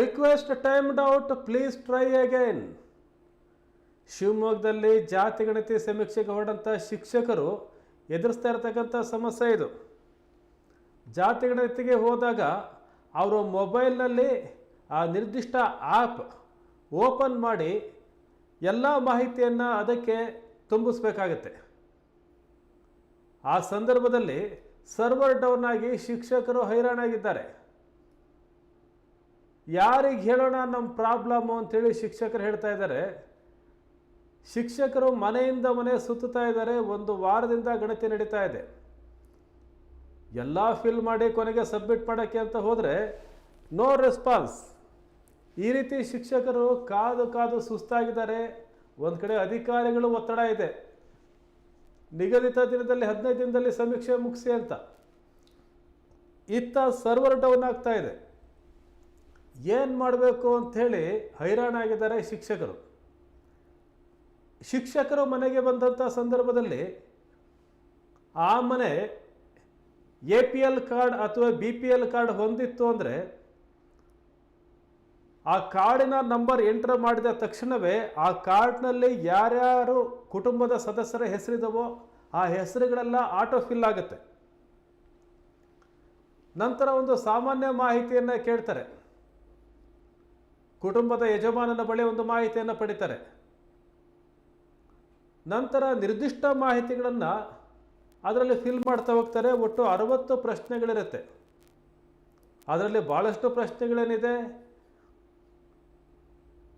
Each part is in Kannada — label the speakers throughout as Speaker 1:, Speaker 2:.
Speaker 1: Request timed out please try again ಶಿವಮೊಗ್ಗದಲ್ಲಿ ಜಾತಿ ಗಣತಿ ಸಮೀಕ್ಷೆಗೆ ಹೊರಡಂಥ ಶಿಕ್ಷಕರು ಎದುರಿಸ್ತಾ ಇರತಕ್ಕಂಥ ಸಮಸ್ಯೆ ಇದು. ಜಾತಿ ಗಣತಿಗೆ ಹೋದಾಗ ಅವರು ಮೊಬೈಲ್ನಲ್ಲಿ ಆ ನಿರ್ದಿಷ್ಟ ಆ್ಯಪ್ ಓಪನ್ ಮಾಡಿ ಎಲ್ಲ ಮಾಹಿತಿಯನ್ನು ಅದಕ್ಕೆ ತುಂಬಿಸ್ಬೇಕಾಗತ್ತೆ. ಆ ಸಂದರ್ಭದಲ್ಲಿ ಸರ್ವರ್ ಡೌನ್ ಆಗಿ ಶಿಕ್ಷಕರು ಹೈರಾಣಾಗಿದ್ದಾರೆ. ಯಾರಿಗೆ ಹೇಳೋಣ ನಮ್ಮ ಪ್ರಾಬ್ಲಮ್ಮು ಅಂತೇಳಿ ಶಿಕ್ಷಕರು ಹೇಳ್ತಾ ಇದ್ದಾರೆ. ಶಿಕ್ಷಕರು ಮನೆಯಿಂದ ಮನೆ ಸುತ್ತುತ್ತಾ ಇದ್ದಾರೆ. ಒಂದು ವಾರದಿಂದ ಗಣತಿ ನಡೀತಾ ಇದೆ. ಎಲ್ಲ ಫಿಲ್ ಮಾಡಿ ಕೊನೆಗೆ ಸಬ್ಮಿಟ್ ಮಾಡೋಕ್ಕೆ ಅಂತ ಹೋದರೆ ನೋ ರೆಸ್ಪಾನ್ಸ್ ಈ ರೀತಿ ಶಿಕ್ಷಕರು ಕಾದು ಕಾದು ಸುಸ್ತಾಗಿದ್ದಾರೆ. ಒಂದು ಕಡೆ ಅಧಿಕಾರಿಗಳು ಒತ್ತಡ ಇದೆ. ನಿಗದಿತ ದಿನದಲ್ಲಿ, ಹದಿನೈದು ದಿನದಲ್ಲಿ ಸಮೀಕ್ಷೆ ಮುಗಿಸಿ ಅಂತ. ಇತ್ತ ಸರ್ವರ್ ಡೌನ್ ಆಗ್ತಾ ಇದೆ. ಏನು ಮಾಡಬೇಕು ಅಂಥೇಳಿ ಹೈರಾಣಾಗಿದ್ದಾರೆ ಶಿಕ್ಷಕರು. ಶಿಕ್ಷಕರು ಮನೆಗೆ ಬಂದಂಥ ಸಂದರ್ಭದಲ್ಲಿ ಆ ಮನೆ ಎ ಪಿ ಎಲ್ ಕಾರ್ಡ್ ಅಥವಾ ಬಿ ಪಿ ಎಲ್ ಕಾರ್ಡ್ ಹೊಂದಿತ್ತು ಅಂದರೆ ಆ ಕಾರ್ಡಿನ ನಂಬರ್ ಎಂಟರ್ ಮಾಡಿದ ತಕ್ಷಣವೇ ಆ ಕಾರ್ಡ್ನಲ್ಲಿ ಯಾರ್ಯಾರು ಕುಟುಂಬದ ಸದಸ್ಯರ ಹೆಸರಿದವೋ ಆ ಹೆಸರುಗಳೆಲ್ಲ ಆಟೋ ಫಿಲ್ ಆಗುತ್ತೆ. ನಂತರ ಒಂದು ಸಾಮಾನ್ಯ ಮಾಹಿತಿಯನ್ನು ಕೇಳ್ತಾರೆ. ಕುಟುಂಬದ ಯಜಮಾನನ ಬಳಿ ಒಂದು ಮಾಹಿತಿಯನ್ನು ಪಡಿತಾರೆ. ನಂತರ ನಿರ್ದಿಷ್ಟ ಮಾಹಿತಿಗಳನ್ನು ಅದರಲ್ಲಿ ಫಿಲ್ ಮಾಡ್ತಾ ಹೋಗ್ತಾರೆ. ಒಟ್ಟು ಅರವತ್ತು ಪ್ರಶ್ನೆಗಳಿರುತ್ತೆ. ಅದರಲ್ಲಿ ಭಾಳಷ್ಟು ಪ್ರಶ್ನೆಗಳೇನಿದೆ?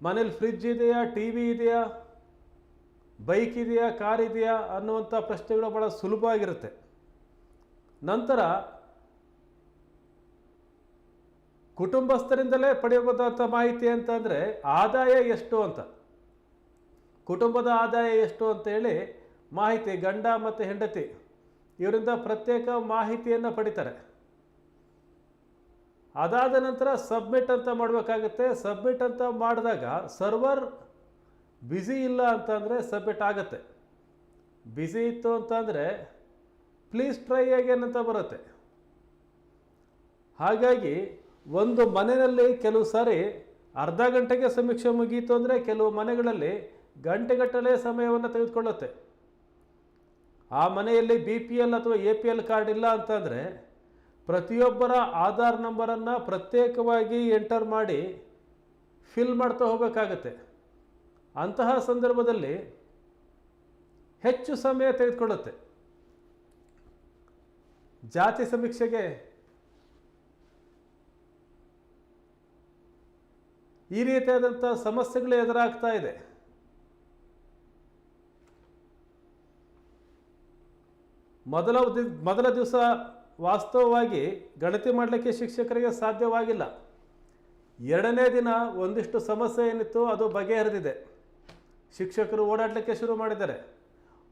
Speaker 1: ಮನೇಲಿ ಫ್ರಿಜ್ ಇದೆಯಾ? ಟಿ ವಿ ಇದೆಯಾ? ಬೈಕ್ ಇದೆಯಾ? ಕಾರ್ ಇದೆಯಾ? ಅನ್ನುವಂಥ ಪ್ರಶ್ನೆಗಳು ಭಾಳ ಸುಲಭವಾಗಿರುತ್ತೆ. ನಂತರ ಕುಟುಂಬಸ್ಥರಿಂದಲೇ ಪಡೆಯಬಹುದಾದ ಮಾಹಿತಿ ಅಂತಂದರೆ ಆದಾಯ ಎಷ್ಟು ಅಂತ. ಕುಟುಂಬದ ಆದಾಯ ಎಷ್ಟು ಅಂತ ಹೇಳಿ ಮಾಹಿತಿ ಗಂಡ ಮತ್ತು ಹೆಂಡತಿ ಇವರಿಂದ ಪ್ರತ್ಯೇಕ ಮಾಹಿತಿಯನ್ನು ಪಡಿತಾರೆ. ಅದಾದ ನಂತರ ಸಬ್ಮಿಟ್ ಅಂತ ಮಾಡಬೇಕಾಗುತ್ತೆ. ಸಬ್ಮಿಟ್ ಅಂತ ಮಾಡಿದಾಗ ಸರ್ವರ್ ಬ್ಯುಸಿ ಇಲ್ಲ ಅಂತಂದರೆ ಸಬ್ಮಿಟ್ ಆಗುತ್ತೆ. ಬ್ಯುಸಿ ಇತ್ತು ಅಂತಂದರೆ ಪ್ಲೀಸ್ ಟ್ರೈ ಅಂತ ಬರುತ್ತೆ. ಹಾಗಾಗಿ ಒಂದು ಮನೆಯಲ್ಲಿ ಕೆಲವು ಸಾರಿ ಅರ್ಧ ಗಂಟೆಗೆ ಸಮೀಕ್ಷೆ ಮುಗೀತು ಅಂದರೆ ಕೆಲವು ಮನೆಗಳಲ್ಲಿ ಗಂಟೆಗಟ್ಟಲೆ ಸಮಯವನ್ನು ತೆಗೆದುಕೊಳ್ಳುತ್ತೆ. ಆ ಮನೆಯಲ್ಲಿ ಬಿ ಪಿ ಎಲ್ ಅಥವಾ ಎ ಪಿ ಎಲ್ ಕಾರ್ಡ್ ಇಲ್ಲ ಅಂತಂದರೆ ಪ್ರತಿಯೊಬ್ಬರ ಆಧಾರ್ ನಂಬರನ್ನು ಪ್ರತ್ಯೇಕವಾಗಿ ಎಂಟರ್ ಮಾಡಿ ಫಿಲ್ ಮಾಡ್ತಾ ಹೋಗಬೇಕಾಗತ್ತೆ. ಅಂತಹ ಸಂದರ್ಭದಲ್ಲಿ ಹೆಚ್ಚು ಸಮಯ ತೆಗೆದುಕೊಳ್ಳುತ್ತೆ. ಜಾತಿ ಸಮೀಕ್ಷೆಗೆ ಈ ರೀತಿಯಾದಂಥ ಸಮಸ್ಯೆಗಳು ಎದುರಾಗ್ತಾ ಇದೆ. ಮೊದಲ ಮೊದಲ ದಿವಸ ವಾಸ್ತವವಾಗಿ ಗಣತಿ ಮಾಡಲಿಕ್ಕೆ ಶಿಕ್ಷಕರಿಗೆ ಸಾಧ್ಯವಾಗಿಲ್ಲ. ಎರಡನೇ ದಿನ ಒಂದಿಷ್ಟು ಸಮಸ್ಯೆ ಏನಿತ್ತು, ಅದು ಬಗೆಹರಿದಿದೆ. ಶಿಕ್ಷಕರು ಓಡಾಡಲಿಕ್ಕೆ ಶುರು ಮಾಡಿದ್ದಾರೆ.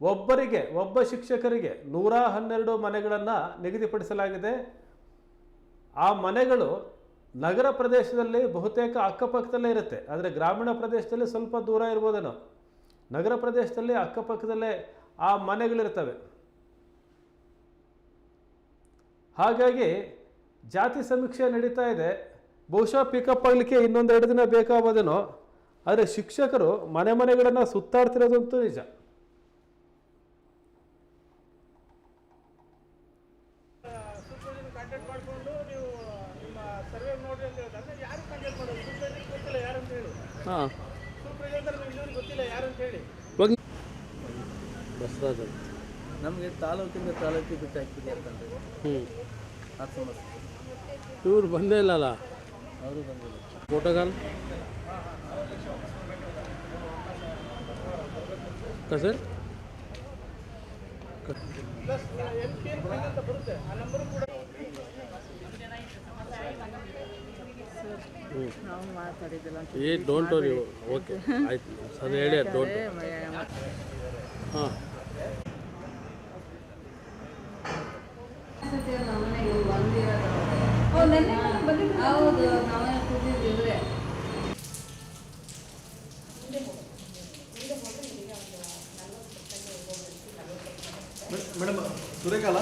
Speaker 1: ಒಬ್ಬರಿಗೆ, ಒಬ್ಬ ಶಿಕ್ಷಕರಿಗೆ ನೂರ ಹನ್ನೆರಡು ಮನೆಗಳನ್ನು ನಿಗದಿಪಡಿಸಲಾಗಿದೆ. ಆ ಮನೆಗಳು ನಗರ ಪ್ರದೇಶದಲ್ಲಿ ಬಹುತೇಕ ಅಕ್ಕಪಕ್ಕದಲ್ಲೇ ಇರುತ್ತೆ. ಆದರೆ ಗ್ರಾಮೀಣ ಪ್ರದೇಶದಲ್ಲಿ ಸ್ವಲ್ಪ ದೂರ ಇರ್ಬೋದೇನೋ. ನಗರ ಪ್ರದೇಶದಲ್ಲಿ ಅಕ್ಕಪಕ್ಕದಲ್ಲೇ ಆ ಮನೆಗಳಿರ್ತವೆ. ಹಾಗಾಗಿ ಜಾತಿ ಸಮೀಕ್ಷೆ ನಡೀತಾ ಇದೆ. ಬಹುಶಃ ಪಿಕಪ್ ಆಗಲಿಕ್ಕೆ ಇನ್ನೊಂದೆರಡು ದಿನ ಬೇಕಾಗೋದೇನೋ ಆದರೆ ಶಿಕ್ಷಕರು ಮನೆ ಮನೆಗಳನ್ನು ಸುತ್ತಾಡ್ತಿರೋದಂತೂ ನಿಜ.
Speaker 2: ನೀವು ನಿಮ್ಮ ಸರ್ವೆ ನೋಡ್ರಿ ಅಂದ್ರೆ ಯಾರು ಕಾಂಟ್ಯಾಕ್ಟ್ ಮಾಡೋದು? ಗೊತ್ತಿಲ್ಲ ಯಾರು ಅಂತ ಹೇಳಿ.
Speaker 3: ಹಾಂ. ಬಸವರಾಜ್
Speaker 4: ನಮಗೆ ತಾಲೂಕಿಂದ ತಾಲೂಕಿಗೆ ಬಿಟ್ಟು ಹಾಕ್ತಿದೆ ಅಂತಂದ್ರೆ.
Speaker 3: ಹ್ಞೂ
Speaker 4: ಸಮಸ್ಯೆ.
Speaker 3: ಇವ್ರು ಬಂದೇ ಇಲ್ಲಲ್ಲ?
Speaker 4: ಅವರು ಬಂದಿಲ್ಲ
Speaker 3: ಫೋಟೋಗಾಲ್? ಸರ್.
Speaker 2: ಎಲ್ ಪಿ ಎಲ್ ಅಂತ ಬರುತ್ತೆ. ಆ ನಂಬರ್ ಕೂಡ
Speaker 5: ನಾವು ಮಾತಾಡಿದ್ದಿಲ್ಲ ಅಂತ
Speaker 3: ಏ ಡೋಂಟ್ ವರಿ ಓಕೆ ಆಯ್ತು. ಸರ್ ಹೇಳಿ ಡೋಂಟ್ ಹಾಂ.
Speaker 5: ಹೌದು ನಾವೇ ಕೂತಿದ್ದಿದ್ರೆ
Speaker 6: ಮೇಡಮ್ ಸುರೇಖಾಲ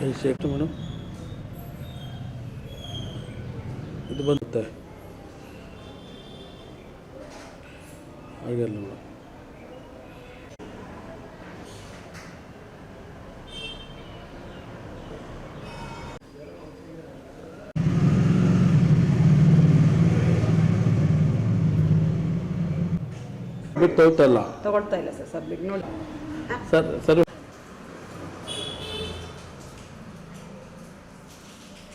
Speaker 3: ಎಷ್ಟು ಮೇಡಮ್ ಇದು ಬರುತ್ತೆ ಆಗಿರಲ್ಲ ಮೇಡಮ್ ಬಿಟ್ಟು ಹೋಗ್ತಾ ಇಲ್ಲ
Speaker 7: ತಗೊಳ್ತಾ ಇಲ್ಲ ಸರ್ ಸಬ್ಲಿಗೆ ನೋಡಿ
Speaker 3: ಸರ್ ಸರ್